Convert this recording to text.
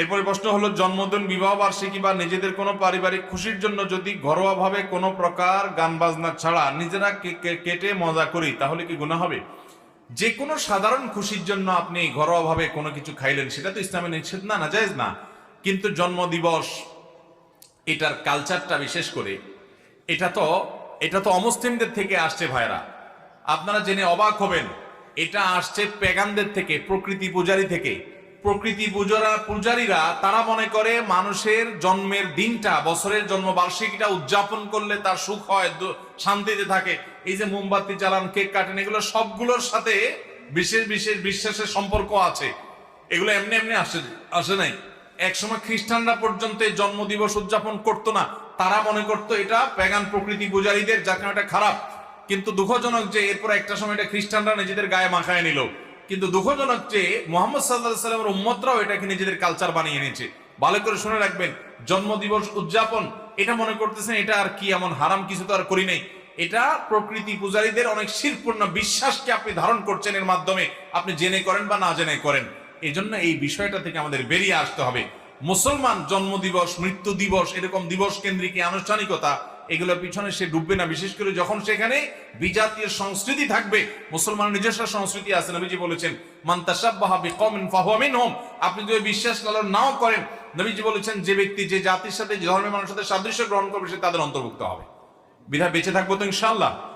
এরপরে প্রশ্ন হলো, জন্মদিন, বিবাহ বার্ষিকী বা নিজেদের কোনো পারিবারিক খুশির জন্য যদি ঘরোয়াভাবে কোনো প্রকার গান বাজনা ছাড়া নিজেরা কেটে মজা করি, তাহলে কি গুণা হবে? যে কোনো সাধারণ খুশির জন্য আপনি ঘরোয়াভাবে কোনো কিছু খাইলেন, সেটা তো ইসলামে নিষেধ না না জায়েজ না। কিন্তু জন্মদিবস এটার কালচারটা বিশেষ করে, এটা তো এটা তো অমুসলিমদের থেকে আসছে ভাইরা আপনারা জেনে অবাক হবেন, এটা আসছে পেগানদের থেকে, প্রকৃতি পূজারী থেকে। প্রকৃতি পূজারা, পূজারীরা, তারা মনে করে মানুষের জন্মের দিনটা, বছরের জন্ম বার্ষিকীটা উদযাপন করলে তার সুখ হয় শান্তিতে থাকে। এই যে মোমবাতি জ্বালান, কেক কাটেন, এগুলো সবগুলোর সাথে বিশেষ বিশেষ বিশ্বাসের সম্পর্ক আছে। এগুলো এমনি এমনি আসে আসে নাই। একসময় খ্রিস্টানরা পর্যন্ত জন্মদিবস উদযাপন করতো না। তারা মনে করতো এটা প্যাগান প্রকৃতি পূজারীদের, যার কারণে এটা খারাপ। কিন্তু দুঃখজনক যে এরপর একটা সময় এটা খ্রিস্টানরা নিজেদের গায়ে মাখায় নিল। কিন্তু দুঃখজনক যে মোহাম্মদ সাল্লাহ সাল্লামের উম্মতরাও এটাকে নিজেদের কালচার বানিয়ে এনেছে। ভালো করে শুনে রাখবেন, জন্মদিবস উদযাপন, এটা মনে করতেছেন এটা আর কি এমন হারাম কিছু তো আর করি নাই। এটা প্রকৃতি পূজারীদের অনেক শিরপূর্ণ বিশ্বাসকে আপনি ধারণ করছেন এর মাধ্যমে, আপনি জেনে করেন বা না জেনে করেন। এই জন্য এই বিষয়টা থেকে আমাদের বেরিয়ে আসতে হবে। মুসলমান জন্মদিবস, মৃত্যু দিবস, এরকম দিবস কেন্দ্রিক আনুষ্ঠানিকতা এগুলোর পিছনে সে ডুববে না। বিশেষ করে যখন সেখানে বিজাতীয় সংস্কৃতি থাকবে মুসলমান নিজস্ব সংস্কৃতি আছে, নবীজি বলেছেন মান্তাসাব্বাহা বিকওমিন ফাহুয়া হোম আপনি যদি বিশ্বাস লালন নাও করেন, নবীজি বলেছেন, যে ব্যক্তি যে জাতির সাথে, যে ধর্মের মানুষের সাথে সাদৃশ্য গ্রহণ করবে, সে তাদের অন্তর্ভুক্ত হবে। বিধায় বেঁচে থাকব তো ইনশাআল্লাহ।